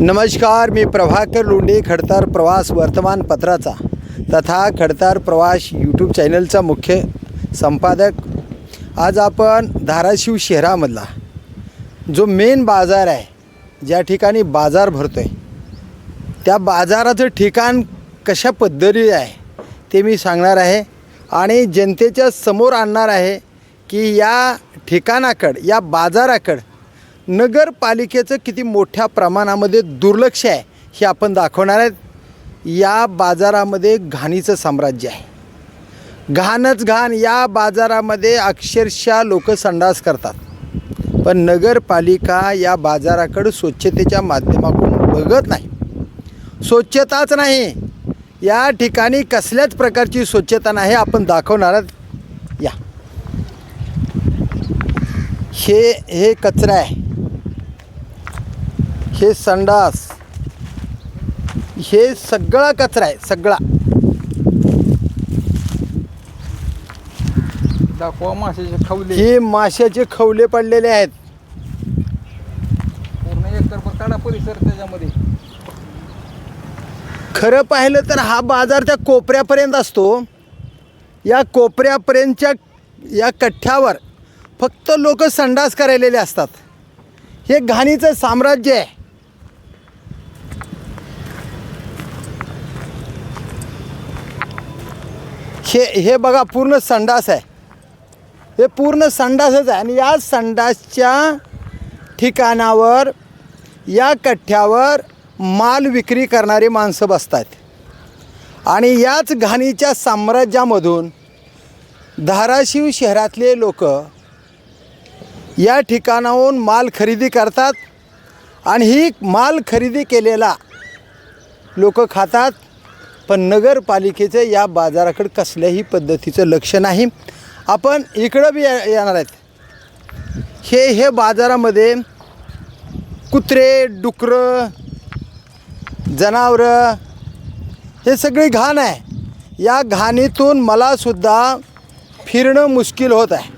नमस्कार मी प्रभाकर लोंढे खडतार प्रवास वर्तमानपत्राचा तथा खडतार प्रवास यूट्यूब चॅनलचा मुख्य संपादक. आज आपण धाराशिव शहरामधला जो मेन बाजार आहे ज्या ठिकाणी बाजार भरतो आहे त्या बाजाराचं ठिकाण कशा पद्धतीने आहे ते मी सांगणार आहे आणि जनतेच्या समोर आणणार आहे की या ठिकाणाकड या बाजाराकड नगरपालिकेचं किती मोठ्या प्रमाणामध्ये दुर्लक्ष आहे हे आपण दाखवणार आहेत. या बाजारामध्ये घाणीचं साम्राज्य आहे. घाणच घाण या बाजारामध्ये अक्षरशः लोक संडास करतात. पण नगरपालिका या बाजाराकडं स्वच्छतेच्या माध्यमातून बघत नाही. स्वच्छताच नाही. या ठिकाणी कसल्याच प्रकारची स्वच्छता नाही आपण दाखवणार आहोत. या. हे हे कचरा आहे. हे संडास हे सगळा कचरा आहे सगळा. दाखवा माशाचे खवले. हे माशाचे खवले पडलेले आहेत. पूर्ण एकर काढा परिसर त्याच्यामध्ये. खरं पाहिलं तर हा बाजार त्या कोपऱ्यापर्यंत असतो. या कोपऱ्यापर्यंतच्या या कठ्ठ्यावर फक्त लोक संडास करायलेले असतात. हे घाणीचं साम्राज्य आहे. हे हे बघा पूर्ण संडास आहे. हे पूर्ण संडासच आहे. आणि या संडासच्या ठिकाणावर या कठ्ठ्यावर माल विक्री करणारी माणसं बसतात आणि याच घाणीच्या साम्राज्यामधून धाराशिव शहरातले लोक या ठिकाणाहून माल खरेदी करतात. आणि ही माल खरेदी केलेला लोक खातात. पण नगरपालिकेचं या बाजाराकडे कसल्याही पद्धतीचं लक्ष नाही. आपण इकडं बी ये- येणार आहेत. हे हे बाजारामध्ये कुत्रे डुकरं जनावरं हे सगळी घाण आहे. या घाणीतून मलासुद्धा फिरणं मुश्किल होत आहे.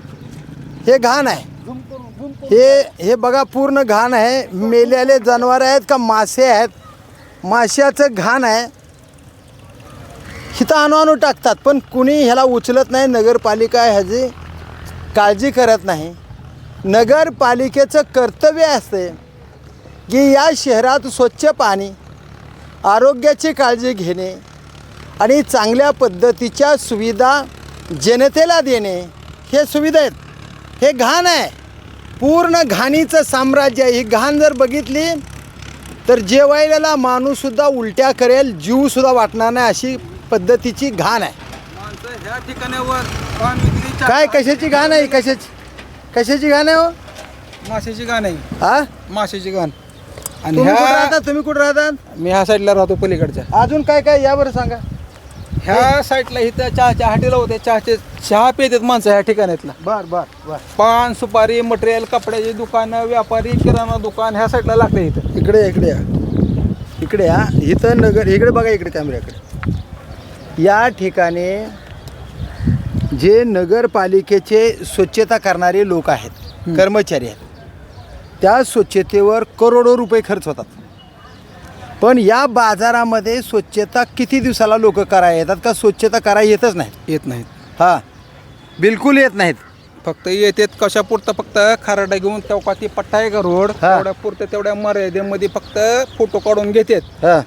हे घाण आहे. हे हे बघा पूर्ण घाण आहे. मेलेले जनावर आहेत का मासे आहेत? माशाचं घाण आहे. हिथं आणू आणू टाकतात पण कुणी ह्याला उचलत नाही नगरपालिका ह्याची काळजी करत नाही. नगरपालिकेचं कर्तव्य असते की या शहरात स्वच्छ पाणी आरोग्याची काळजी घेणे आणि चांगल्या पद्धतीच्या सुविधा जनतेला देणे. हे सुविधा आहेत. हे घाण आहे. पूर्ण घाणीचं साम्राज्य आहे. ही घाण जर बघितली तर जेवायला माणूससुद्धा उलट्या करेल जीवसुद्धा वाटणार नाही अशी पद्धतीची घाण आहे. माणसं ह्या ठिकाणावर पान काय कशाची घाण आहे? कशाची? कशाची घाण आहे हो? माशाची घाण आहे. हा? माशाची घाण. आणि तुम्ही कुठं ह्या राहतात तुम्ही कुठं राहतात मी ह्या साईडला राहतो पलीकडच्या. अजून काय काय? यावर सांगा. ह्या साईडला इथं चहाच्या हाटीला होते. चहाचे चहा पितात माणसं ह्या ठिकाणातला बर बर बर. पान सुपारी मटेरियल कपड्याची दुकानं व्यापारी किराणा दुकान ह्या साईडला लागते इथं. इकडे इकडे या. इकडे या. इथं नगर इकडे बघा इकडे कॅमेऱ्याकडे या ठिकाणी जे नगरपालिकेचे स्वच्छता करणारे लोक आहेत कर्मचारी आहेत त्या स्वच्छतेवर करोडो रुपये खर्च होतात. पण या बाजारामध्ये स्वच्छता किती दिवसाला लोक करायला येतात का स्वच्छता करायला येतच नाहीत? येत नाहीत. हां. बिलकुल येत नाहीत. फक्त येतात कशा पुरतं? फक्त खाराडा घेऊन तेव्हा ती पट्टा आहे का रोड. तेवढ्या पुरतं तेवढ्या मर्यादेमध्ये फक्त फोटो काढून घेतात. हां.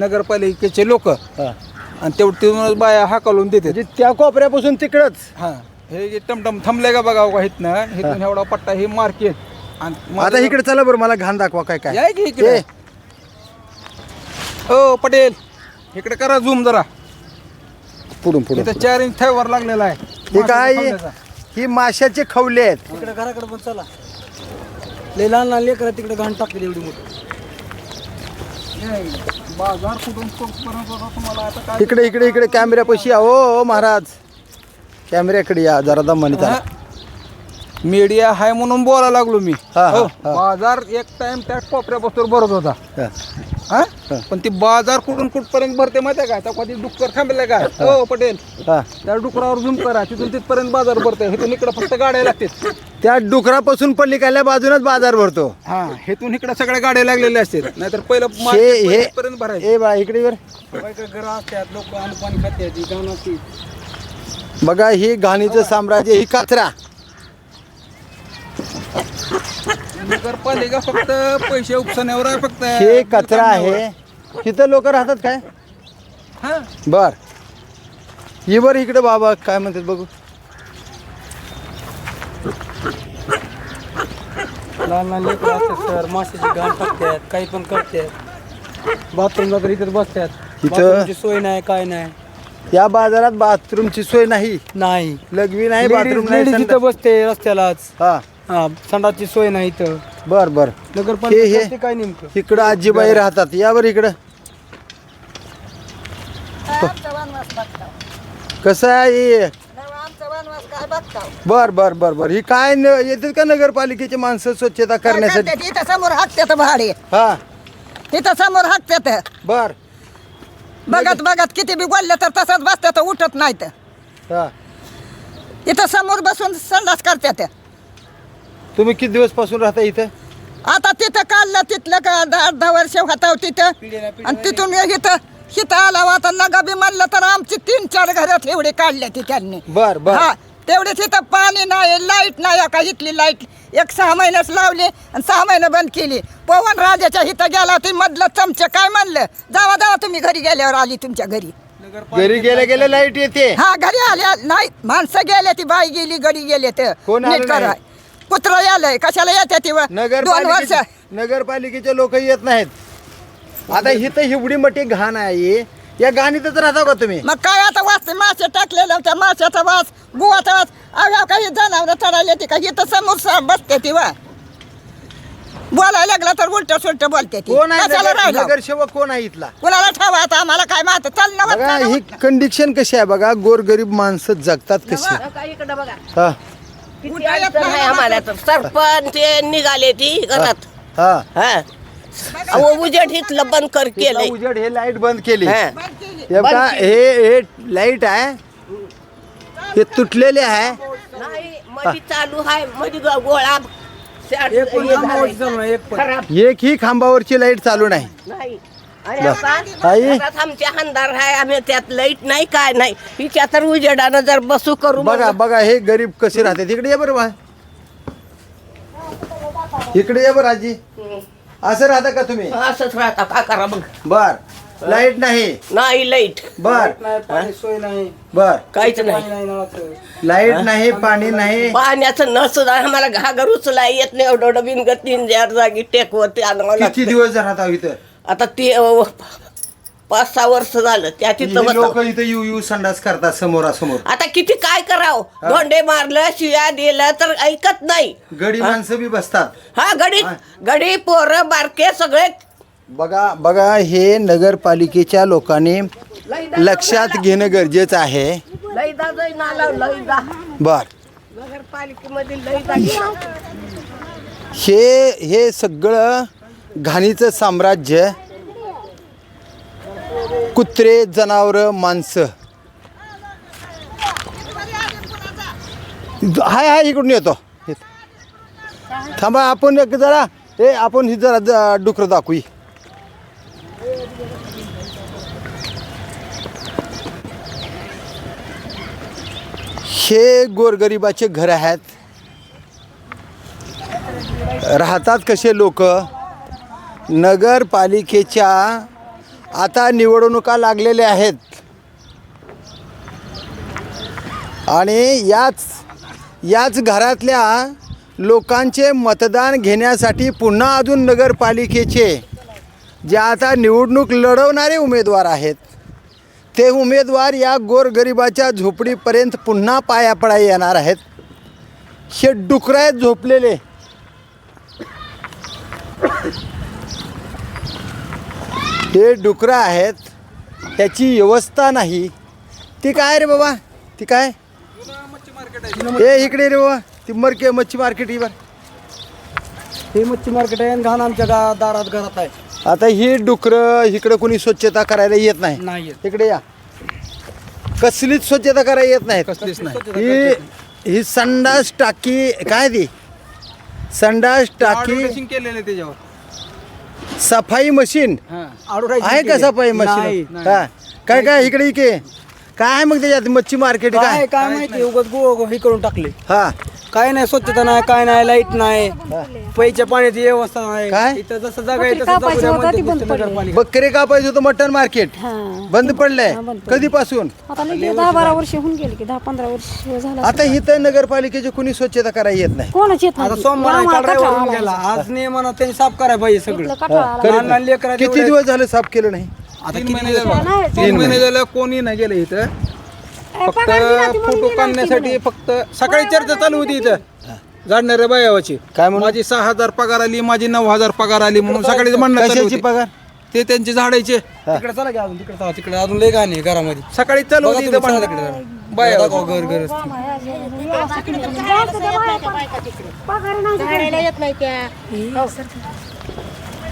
नगरपालिकेचे लोक. हां. आणि तेवढं तिथूनच बाया हाकलून देतात. म्हणजे त्या कोपऱ्यापासून तिकडंच. हा हे जे टमटम थांबले का बघा का इथनं? इथून एवढा पट्टा हे मार्केट आणि आता माझं- इकडे चला बरं मला घाण दाखवा काय काय. या की इकडे. ए, ओ पटेल इकडे करा झूम जरा. पुढून पुढून इथं चार इंच थैवर लागलेला आहे. हे काय? माशाच्या ही माशाचे खवले आहेत. तिकडे घराकडे पण चला. लय लहान लहान लेकरं तिकडे घाण टाकली एवढी मोठी. खांद्याचा. हे, बाजार कुठून होता तुम्हाला? आता काय इकडे इकडे इकडे कॅमेऱ्यापाशी या. हो हो महाराज. कॅमेऱ्याकडे या जरा दमाने हा? मीडिया हाय म्हणून बोलायला लागलो मी. हा, हा, हो, हा. बाजार एक टाइम त्या कोपऱ्यापासून भरत होता. हा. हा? पण ती बाजार कुठून कुठपर्यंत भरते माहिती आहे का? कधी डुक्कर थांबले काय हो. पटेल. हा. त्या डुकरावर झुम करा. तिथून तिथपर्यंत बाजार भरते. इथून इकडे फक्त गाड्या लागतात त्या डुकरापासून पलीकडल्या बाजूनच बाजार भरतो. हा हेतून इकडे सगळ्या गाड्या लागलेल्या असतात नाहीतर पहिलं हे market हे पर्यंत भरायचं. ए बा इकडे वर घरं असतात लोक पाणी ही जाऊन असती बघा ही घाणीचं साम्राज्य ही कचरा. नगरपालिका फक्त पैसे उपसण्यावर आहे फक्त. हे कचरा आहे. तिथं लोक राहतात काय? हा? बर. ये बरं इकडे बाबा काय म्हणतात बघू. लहान लहान लेकरं असतात सर माशाची घाण टाकतात काही पण करतात. बाथरूमला तर इथं बसतात. इथं- बाथरूमची सोय नाही काय नाही. या बाजारात बाथरूमची सोय नाही? नाही. लघवी नाही बाथरूम नाही इथं बसते रस्त्यालाच. हा. हा संडासची सोय नाही इथं. बर बर. हे- नगरपालिका हे- काय नेमकं? इकडं आजीबाई राहतात. या बरं इकडं कसं आहे हे? बर बर बर बर. ही काय न- येतात का नगरपालिकेची माणसं स्वच्छता करण्यासाठी? इथं समोर हाकतात भाडे. हा. इथं समोर हाकतात बर. बघत बघत किती बी बोलले तर तसंच बसतात उठत नाहीत. हा. इथं समोर बसून संडास करतात तुम्ही किती दिवसपासून राहता इथं? आता तिथं काढलं तिथलं का दहा दहा वर्ष होता तिथं. आणि तिथून इथं इथं आला आता लगा बी म्हणलं तर आमची तीन चार घरात एवढे काढले ती त्यांनी. बर बर. हा तेवढे तिथं पाणी नाही लाइट नाही का इथली लाइट एक सहा महिन्याच लावली आणि सहा महिने बंद केली. पवन राजाच्या इथं गेला ते मधलं चमचे काय म्हणलं? जावा जावा तुम्ही घरी गेल्यावर आली तुमच्या घरी. घरी गेल्या गेल्या लाइट येते. हा घरी आल्या नाही माणसं गेले ती बाई गेली गडी गेले तर कोण आलं नीट नाही? कराय कुत्र आलंय कशाला येते ती व? दोन वर्ष नगरपालिकेचे नगरपालिकेचे लोक येत नाहीत. आता इथं एवढी मोठी घाण आहे. या घाणीतच राहता का तुम्ही? मग काय आता वाचते मासे टाकलेलं त्या माशाचा वास गुवाचा वास. अगं काही जनावर चढायला ती का? इथं समोर स- बसते ती वा बोलायला लागला तर उलट सुलट बोलते ती कोण आहे कशाला नगर- राहिलं? नगरसेवक कोण आहे इथला? कुणाला ठेवा? आता आम्हाला काय माहीत? चल ना बघा ही कंडिशन कशी आहे बघा. गोरगरीब माणसं जगतात कशी. बघा इकडं बघा. हा. किती अडचण आहे आम्हाला तर. सरपंच ते निघाले ती घरात. हा हा. अहो उजेड हितलं बंद कर केलंय. उजेड हे लाइट बंद केली. हा. हे बघा हे हे लाइट आहे. हे तुटलेले आहे. नाही मध्ये चालू आहे ग- गोळा एक हे झालंय. खराब एक ही खांबावरची लाइट चालू नाही. आई? आमचे अंधार आहे आम्ही त्यात लाइट नाही काय नाही. हिच्या तर उजेडानं जर बसू करू बघा बघा हे गरीब कसे राहते? तिकडे ये बरं बा. इकडे ये बरं आजी. हं. असं राहता का तुम्ही? असंच राहता का करा मग? बर. लाइट नाही. नाही लाइट. बर. सोय नाही. बर. काहीच नाही. लाइट नाही पाणी नाही. पाण्याचं न सुद्धा आम्हाला घागर उचला येत नाही एवढं एवढं बिनगत तीन चार जागी टेकवरती आणावं किती दिवस राहता इथं? आता ते अ, पाच सहा वर्ष झालं त्या तिथं लोक. इथं येऊ येऊ संडास करतात समोरासमोर. आता किती काय करावं? धोंडे मारलं शिया दिलं तर ऐकत नाही. गडी माणसं बी बसतात. हा गडी गडी पोरं बारके सगळे. बघा बघा हे नगरपालिकेच्या लोकांनी लक्षात घेणं गरजेचं आहे. जाई नाला बर. नगरपालिकेमध्ये. हे हे सगळं घाणीचं साम्राज्य कुत्रे जनावरं माणसं. हाय हाय इकडून येतो. थांबा आपण एक जरा ए आपण ही जरा ज- डुकरं हे गोरगरिबाचे घर आहेत. राहतात कसे लोक? नगरपालिकेच्या आता निवडणुका लागलेल्या आहेत. आणि याच याच घरातल्या लोकांचे मतदान घेण्यासाठी पुन्हा अजून नगरपालिकेचे जे आता निवडणूक लढवणारे उमेदवार आहेत ते उमेदवार या गोरगरिबाच्या झोपडीपर्यंत पुन्हा पाया पडाय येणार आहेत. हे डुकरं आहेत झोपलेले हे डुकरं आहेत त्याची व्यवस्था नाही. ती काय रे बाबा? ती काय? ए इकडे रे बाबा तिंबरके मच्छी मार्केट ही बरं. हे मच्छी मार्केट आहे आणि घाण आमच्या गा दारात घरात आहे. आता ही डुकरं इकडं कोणी स्वच्छता करायला येत नाही. नाही येत. इकडे या. कसलीच स्वच्छता करायला येत नाही. कसलीच नाही. ही ही संडास टाकी काय ती? संडास टाकी केलेलं त्याच्यावर. सफाई मशीन? आहे का. सफाई. मशीन? हा. काय काय इकडे इके. काय आहे मग त्याच्यात मच्छी मार्केट काय काय? काय माहिती उगाच गो गो हे करून टाकले. हा. काय नाही स्वच्छता नाही काय नाही लाइट नाही. पैच्या पाण्याची व्यवस्था नाही. काय? इथं जसं जागा आहे तसं जगू द्या म्हणते नुसतं नगरपालिका. बकरे कापायचं होतं मटन मार्केट बंद पडलंय. हा, बंद पडलंय. कधीपासून? आता लगे दहा बारा वर्ष होऊन गेले की दहा पंधरा वर्ष झालं आता इथं नगरपालिकेची कोणी स्वच्छता करायला येत नाही. कोणच येत आता नाही. सोमवार आहे, कटाळा. गेला. आज नियमानं त्यांनी साफ करायला पाहिजे सगळं. इथलं लहान लहान लेकरं किती दिवस झाले साफ केलं नाही? आता तीन किती महिने झाले तीन महिने झालं कोणी नाही गेलं इथं फक्त फोटो काढण्यासाठी फक्त सकाळी चर्चा चालू होती इथं जाणणाऱ्या बायावाची काय म्हणून? माझी सहा हजार पगार आली माझी नऊ हजार पगार आली म्हणून सकाळी म्हणणं चालू कशाची होती. पगार ते त्यांचे झाडायचे तिकडे चला की अजून तिकडे चला तिकडे अजून लय गाणे घरामध्ये सकाळी चालू होती इथं भांडणं. बाया दाखवा घर घर झाडायला येत नाही त्या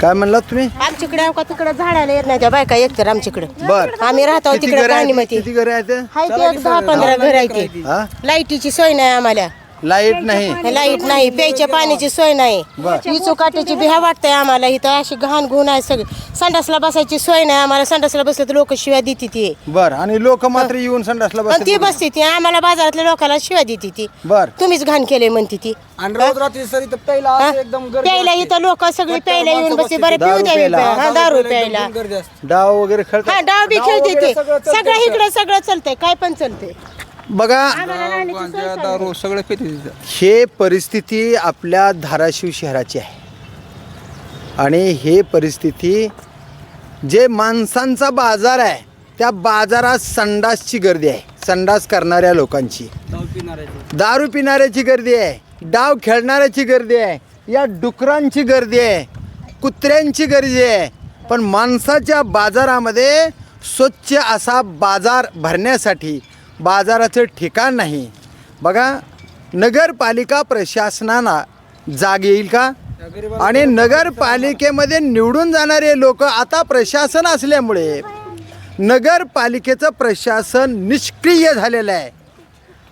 काय म्हणलात तुम्ही? आमच्याकडे का तिकडे झाडायला येत नाही त्या बायका एकतर आमच्याकडे. बर. आम्ही राहतो किती तिकडे घर आहेत पाणीमध्ये किती घर आहेत हाय ते एक दहा पंधरा घर आहे ते. हा? लाईटीची सोय नाही आम्हाला. लाइट नाही. लाइट नाही प्यायच्या पाण्याची सोय नाही. विचू काट्याची बिहा वाटतंय आम्हाला इथं अशी घाण गुण आहे सगळी. संडासला बसायची सोय नाही आम्हाला संडासला बसलं तर लोक शिव्या देते ती. बर आणि लोक मात्र येऊन संडासला आणि ती बसते ती आम्हाला बाजारातल्या लोकांना शिव्या देते ती. बर. तुम्हीच घाण केले म्हणते ती. आणि रोज रात्री सर इथं प्यायला हा? असं एकदम गर्दी प्यायला असते. इथं लोक सगळी प्यायला येऊन बसते. बरं पिऊ द्यावी प्यायला. हा दारू प्यायला गर्दी असते. डाव वगैरे हा डाव बी खेळते ते. सगळं सगळं. इकडे सगळं चालतंय काय पण चालतंय. बघा गांजा दारू सगळं पिते तिथं हे परिस्थिती आपल्या धाराशिव शहराची आहे. आणि हे परिस्थिती जे माणसांचा बाजार आहे त्या बाजारात संडासची गर्दी आहे. संडास करणाऱ्या लोकांची. दारू दारू पिणाऱ्याची गर्दी आहे. डाव खेळणाऱ्याची गर्दी आहे. या डुकरांची गर्दी आहे. कुत्र्यांची गर्दी आहे. पण माणसाच्या बाजारामध्ये स्वच्छ असा बाजार भरण्यासाठी बाजाराचं ठिकाण नाही. बघा नगरपालिका प्रशासनाला जाग येईल का? आणि नगरपालिकेमध्ये निवडून जाणारे लोक आता प्रशासन असल्यामुळे नगरपालिकेचं प्रशासन निष्क्रिय झालेलं आहे.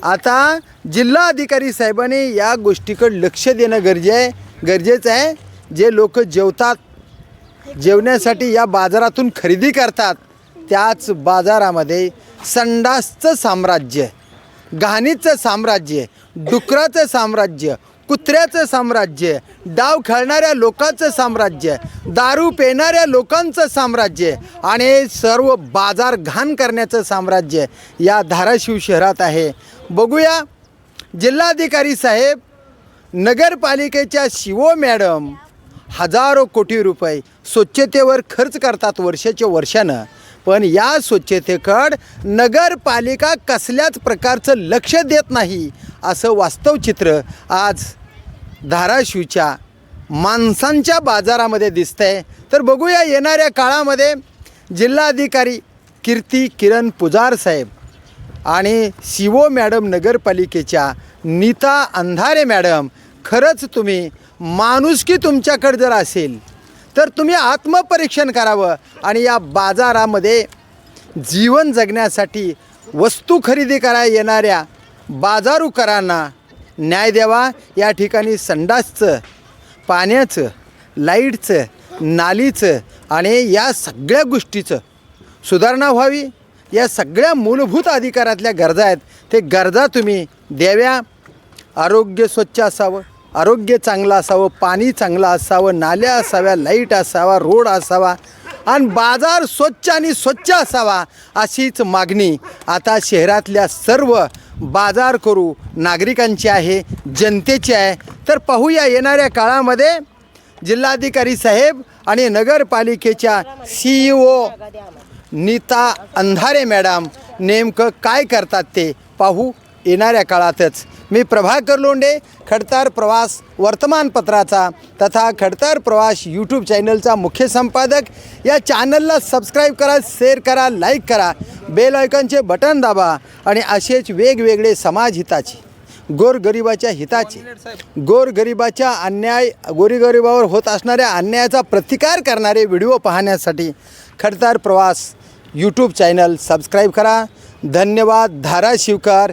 आता जिल्हाधिकारी साहेबांनी या गोष्टीकडे लक्ष देणं गरजे आहे गरजेचं आहे. जे लोक जेवतात जेवण्यासाठी या बाजारातून खरेदी करतात त्याच बाजारामध्ये संडासचं साम्राज्य घाणीचं साम्राज्य डुकराचं साम्राज्य कुत्र्याचं साम्राज्य डाव खेळणाऱ्या लोकांचं साम्राज्य दारू पेणाऱ्या लोकांचं साम्राज्य आणि सर्व बाजार घाण करण्याचं साम्राज्य या धाराशिव शहरात आहे. बघूया जिल्हाधिकारी साहेब नगरपालिकेच्या शिवो मॅडम हजारो कोटी रुपये स्वच्छतेवर खर्च करतात वर्षाच्या वर्षानं. पण या स्वच्छतेकड नगरपालिका कसल्याच प्रकारचं लक्ष देत नाही असं वास्तव चित्र आज धाराशिवच्या माणसांच्या बाजारामध्ये दिसतंय. तर बघूया येणाऱ्या काळामध्ये जिल्हाधिकारी कीर्ती किरण पुजार साहेब आणि शिवो मॅडम नगरपालिकेच्या नीता अंधारे मॅडम. खरंच तुम्ही माणुसकी तुमच्याकडे जर असेल तर तुम्ही आत्मपरीक्षण करावं. आणि या बाजारामध्ये जीवन जगण्यासाठी वस्तू खरेदी करायला येणाऱ्या बाजारूकरांना न्याय द्यावा. या ठिकाणी संडासचं पाण्याचं लाईटचं नालीचं आणि या सगळ्या गोष्टीचं सुधारणा व्हावी. या सगळ्या मूलभूत अधिकारातल्या गरजा आहेत. ते गरजा तुम्ही द्याव्या. आरोग्य स्वच्छ असावं. आरोग्य चांगलं असावं पाणी चांगलं असावं नाल्या असाव्या लाइट असावा रोड असावा आणि बाजार स्वच्छ आणि स्वच्छ असावा अशीच मागणी आता शहरातल्या सर्व बाजार करू नागरिकांची आहे जनतेची आहे. तर पाहूया येणाऱ्या काळामध्ये जिल्हाधिकारी साहेब आणि नगरपालिकेच्या C E O Nita Andhare madam नेमकं काय करतात ते पाहू येणाऱ्या काळातच मी प्रभाकर लोंडे खडतार प्रवास वर्तमानपत्राचा तथा खडतार प्रवास यूट्यूब चॅनलचा मुख्य संपादक. या चॅनलला सबस्क्राईब करा शेअर करा लाईक करा. बेल आयकॉनचे बटन दाबा आणि असेच वेगवेगळे समाज हिताचे गोरगरिबाच्या हिताचे गोरगरिबाच्या अन्याय गोरीगरिबावर होत असणाऱ्या अन्यायाचा प्रतिकार करणारे व्हिडिओ पाहण्यासाठी खडतार प्रवास यूट्यूब चॅनल सबस्क्राईब करा. धन्यवाद धाराशिवकर.